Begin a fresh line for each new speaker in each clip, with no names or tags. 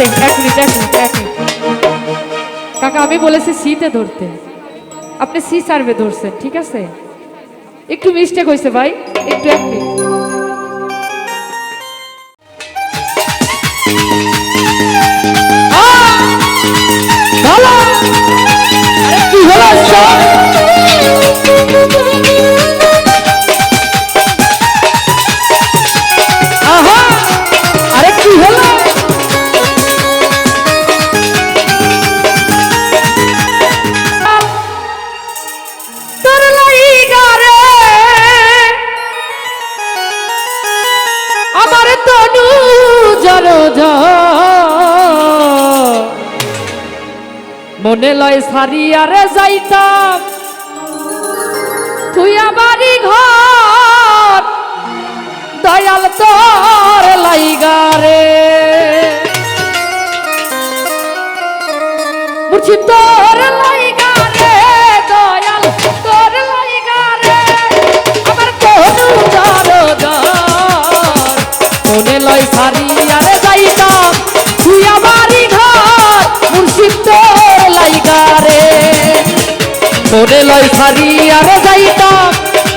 আস্তে এক মিনিট এক মিনিট এক মিনিট কাকা আমি বলেছি সিতে ধরতে আপনি সি সার্ভে ধরছেন ঠিক আছে একটু মিস্টেক হয়েছে ভাই একটু এক মিনিট মনে লয় সারিয়ারে যাইতাম। তুই আমারই ঘর দয়াল তোর লাইগারে মুর্শিদ তোর মনে লয় আর যাইতা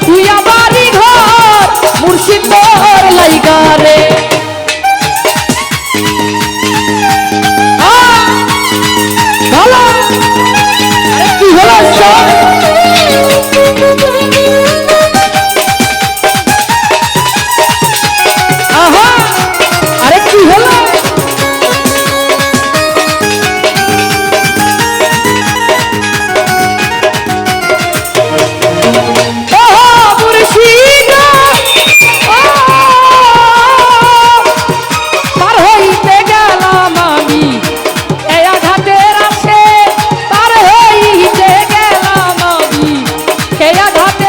তুই আমারই ঘর, মুর্শিদ তোর লাইগা রে! ভালো তুই হলো সব? এই আঘাতের